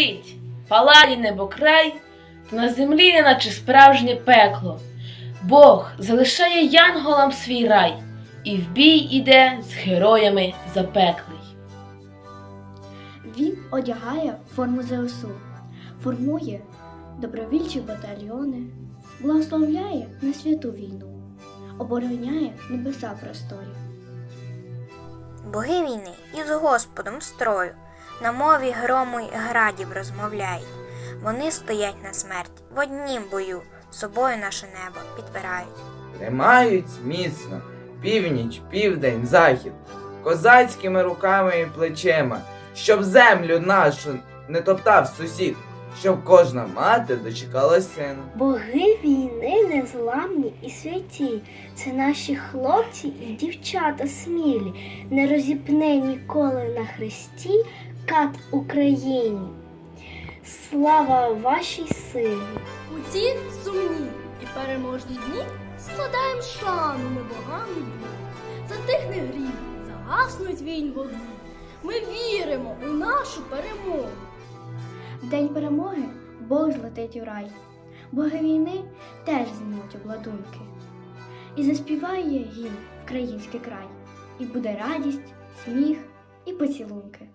горить, палає небокрай, то на землі неначе справжнє пекло. Бог залишає янголам свій рай, і в бій іде з героями запеклий. Він одягає форму ЗСУ, формує добровільчі батальйони, благословляє на святу війну, обороняє небеса просторі. Боги війни із Господом строю, на мові грому й градів розмовляють. Вони стоять на смерть в однім бою, собою наше небо підпирають. Тримають міцно північ, південь, захід, козацькими руками і плечима, щоб землю нашу не топтав сусід, щоб кожна мати дочекала сина. Боги війни незламні і святі. Це наші хлопці і дівчата смілі, не розіпне ніколи на хресті кат Україні. Слава вашій силі! У ці сумні і переможні дні складаємо шану ми богам і Богу. Затихне гріх, загаснуть війн вогні. Ми віримо у нашу перемогу. В день перемоги Бог злетить у рай. Боги війни теж знімуть обладунки. І заспіває гімн український край. І буде радість, сміх і поцілунки.